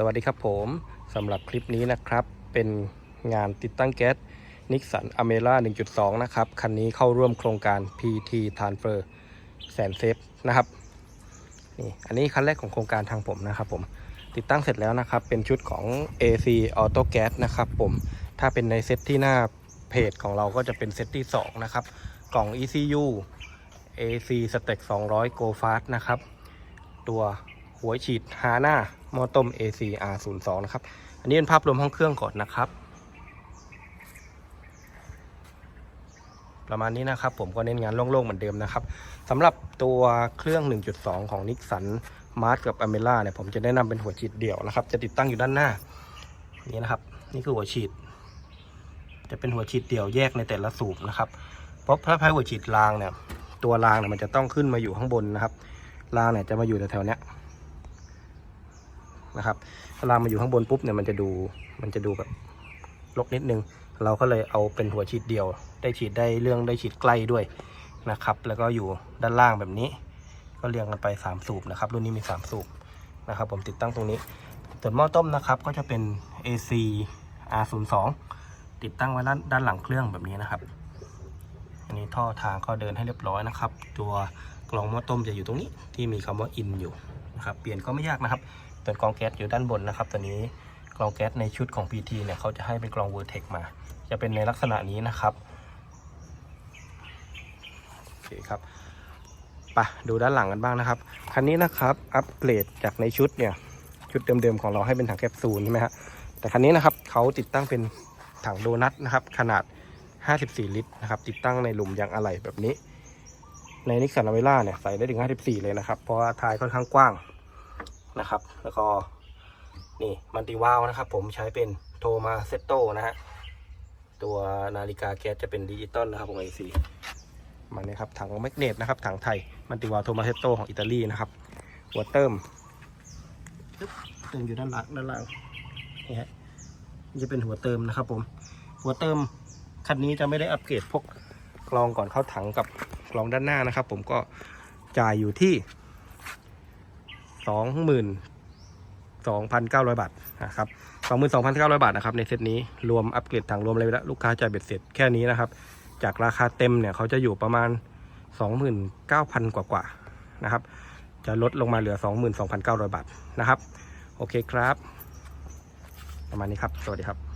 สวัสดีครับผมสำหรับคลิปนี้นะครับ เป็นงานติดตั้งแก๊สนิกสันอเมร่า1.2 นะครับ คันนี้เข้าร่วมโครงการ PT Transfer แสนเซฟนะครับนี่อันนี้คันแรกของโครงการทางผมนะครับผมติดตั้งเสร็จแล้วนะครับ เป็นชุดของ AC Auto Gas นะครับผมถ้าเป็นในเซตที่หน้าเพจของเราก็จะเป็นเซตที่ 2 นะครับ กล่อง ECU AC Stack 200 Go Fast นะครับ ตัว หัวฉีดฮาน่ามอต้ม AC R02 นะครับ อันนี้เป็นภาพรวมห้องเครื่องก่อนนะครับ ประมาณนี้นะครับ ผมก็เน้นงานโล่งๆเหมือนเดิมนะครับสำหรับตัวเครื่อง 1.2 ของ Nixon Mars กับ a m e l a เนี่ยผมจะแนะนำเป็นหัวฉีดเดี่ยวนะครับ จะติดตั้งอยู่ด้านหน้า นี่นะครับ นี่คือหัวฉีด จะเป็นหัวฉีดเดี่ยวแยกในแต่ละสูบนะครับเพราะถ้าใช้หัวฉีดรางเนี่ยตัวรางเนี่ยมันจะต้องขึ้นมาอยู่ข้างบนนะครับรางเนี่ยจะมาอยู่แถวๆเนี้ย นะครับถ้ารางมาอยู่ข้างบนปุ๊บเนี่ยมันจะดูมันจะดูแบบลกนิดนึง เราก็เลยเอาเป็นหัวฉีดเดียว ได้ฉีดได้เรื่องได้ฉีดใกล้ด้วยนะครับ แล้วก็อยู่ด้านล่างแบบนี้ ก็เรียงกันไป 3 สูบนะครับรุ่นนี้มี 3 สูบนะครับ ผมติดตั้งตรงนี้ส่วนหม้อต้มนะครับก็จะเป็น AC R02 ติดตั้งไว้ด้านด้านหลังเครื่องแบบนี้นะครับ อันนี้ท่อทางก็เดินให้เรียบร้อยนะครับ ตัว กล่องหม้อต้มจะอยู่ตรงนี้ที่มีคำว่าอินอยู่นะครับเปลี่ยนก็ไม่ยากนะครับตัวกรองแก๊สอยู่ด้านบนนะครับตัวนี้กรองแก๊สในชุดของ PT เนี่ยเขาจะให้เป็นกรองเวอร์เทคมา จะเป็นในลักษณะนี้นะครับโอเคครับไปดูด้านหลังกันบ้างนะครับคันนี้นะครับอัปเกรดจากในชุดเนี่ยชุดเดิมๆของเราให้เป็นถังแคปซูลใช่ไหมฮะแต่คันนี้นะครับเขาติดตั้งเป็นถังโดนัทนะครับขนาด 54 ลิตรนะครับติดตั้งในหลุมยางอะไหล่แบบนี้ ในนิกสันอเวล่าเนี่ยใส่ได้ถึง 54 เลยนะครับ เพราะว่าท้ายค่อนข้างกว้างนะครับ แล้วก็นี่มันติวาลนะครับ ผมใช้เป็นโทมาเซตโตนะฮะตัวนาฬิกาแก๊สจะเป็นดิจิตอลนะครับของ AC มันนี่ครับถังแมกเนตนะครับถังไทยมันติวาลโทมาเซตโตของอิตาลีนะครับหัวเติมเติมอยู่ด้านหลังด้านล่างนี่ฮะจะเป็นหัวเติมนะครับ ผม หัวเติมคันนี้จะไม่ได้อัปเกรดพวกกรองก่อนเข้าถังกับ กรองด้านหน้านะครับ ผมก็จ่ายอยู่ที่สองหมื่นสองพันเก้าร้อยบาทนะครับสองหมื่นสองพันเก้าร้อยบาทนะครับในเซตนี้รวมอัปเกรดถังรวมอะไรไปแล้วลูกค้าจ่ายเบ็ดเสร็จแค่นี้นะครับ จากราคาเต็มเนี่ยเขาจะอยู่ประมาณสองหมื่นเก้าพันกว่าๆนะครับ จะลดลงมาเหลือสองหมื่นสองพันเก้าร้อยบาทนะครับ โอเคครับ ประมาณนี้ครับ สวัสดีครับ